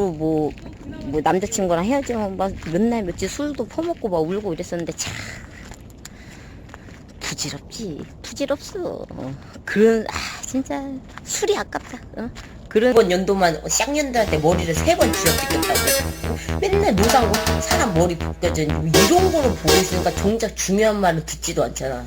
뭐, 뭐 남자친구랑 헤어지면 막 맨날 며칠 술도 퍼먹고 막 울고 이랬었는데 참 부질없지 부질없어 어. 그런 아 진짜 술이 아깝다 어? 그런 이번 연도만 쌍년들한테 머리를 세 번 쥐어뜯겼다고 맨날 노상고 사람 머리 벗겨져 이런 거를 보고 있으니까 정작 중요한 말을 듣지도 않잖아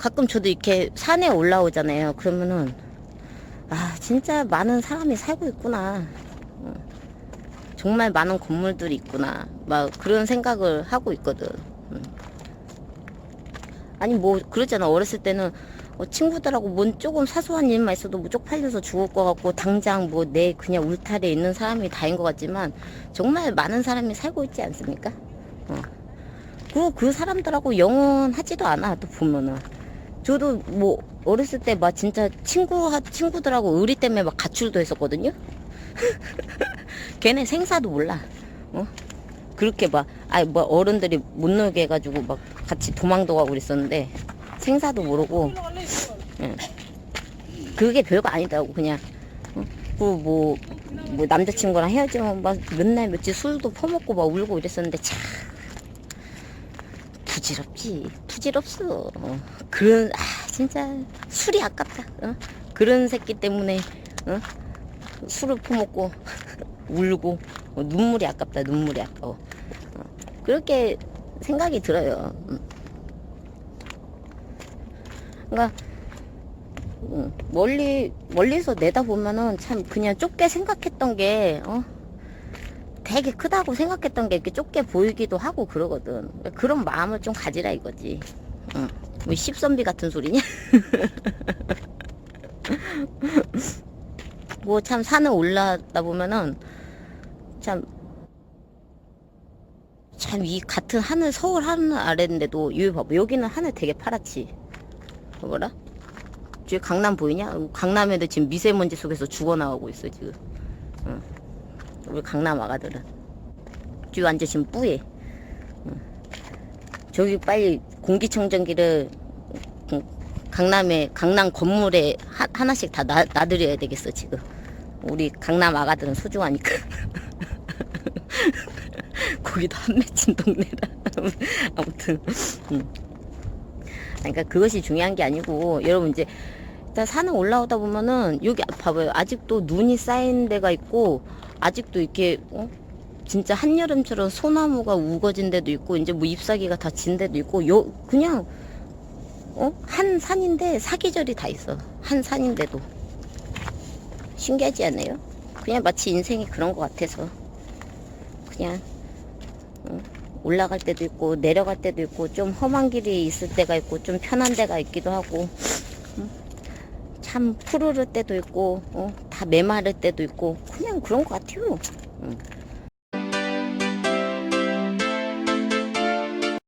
가끔 저도 이렇게 산에 올라오잖아요 그러면은 아 진짜 많은 사람이 살고 있구나 어. 정말 많은 건물들이 있구나 막 그런 생각을 하고 있거든 음. 아니 뭐 그러잖아 어렸을 때는 어, 친구들하고 뭔 조금 사소한 일만 있어도 뭐 쪽팔려서 죽을 것 같고 당장 뭐 내 그냥 울타리에 있는 사람이 다인 것 같지만 정말 많은 사람이 살고 있지 않습니까? 어. 그, 그 사람들하고 영원하지도 않아 또 보면은 저도 뭐 어렸을 때 막 진짜 친구 친구들하고 의리 때문에 막 가출도 했었거든요. 걔네 생사도 몰라. 어? 그렇게 막, 아니, 뭐, 어른들이 못 놀게 해가지고 막 같이 도망도 가고 그랬었는데, 생사도 모르고, 예. 그게 별거 아니더라고, 그냥. 어? 그 뭐, 뭐, 남자친구랑 헤어지면 막 맨날 며칠 술도 퍼먹고 막 울고 이랬었는데, 참. 부질없지 부질없어 어. 그런 아 진짜 술이 아깝다 어? 그런 새끼 때문에 어? 술을 퍼먹고 울고 어, 눈물이 아깝다 눈물이 아까워 어. 그렇게 생각이 들어요 음. 그러니까 음, 멀리 멀리서 내다보면은 참 그냥 좁게 생각했던 게 어? 되게 크다고 생각했던 게 이렇게 좁게 보이기도 하고 그러거든. 그런 마음을 좀 가지라 이거지. 응. 뭐 십선비 같은 소리냐? 뭐 참 산을 올라다 보면은 참 참 이 같은 하늘 서울 하늘 아래인데도 여기 봐봐 여기는 하늘 되게 파랗지. 뭐라? 뒤에 강남 보이냐? 강남에도 지금 미세먼지 속에서 죽어나가고 있어 지금. 응. 우리 강남 아가들은. 뒤 지금 뿌예 응. 저기 빨리 공기청정기를 응, 강남에 강남 건물에 하, 하나씩 다 놔, 놔드려야 되겠어 지금. 우리 강남 아가들은 소중하니까. 거기도 한 맺힌 동네라 아무튼. 응. 그러니까 그것이 중요한 게 아니고 여러분 이제 일단 산을 올라오다 보면은 여기 봐봐요. 아직도 눈이 쌓인 데가 있고 아직도 이렇게 어? 진짜 한여름처럼 소나무가 우거진 데도 있고 이제 뭐 잎사귀가 다 진 데도 있고 요 그냥 어? 한 산인데 사계절이 다 있어 한 산인데도 신기하지 않아요? 그냥 마치 인생이 그런 것 같아서 그냥 어? 올라갈 때도 있고 내려갈 때도 있고 좀 험한 길이 있을 때가 있고 좀 편한 데가 있기도 하고 참 푸르를 때도 있고 어, 다 메마를 때도 있고 그냥 그런 것 같아요. 응.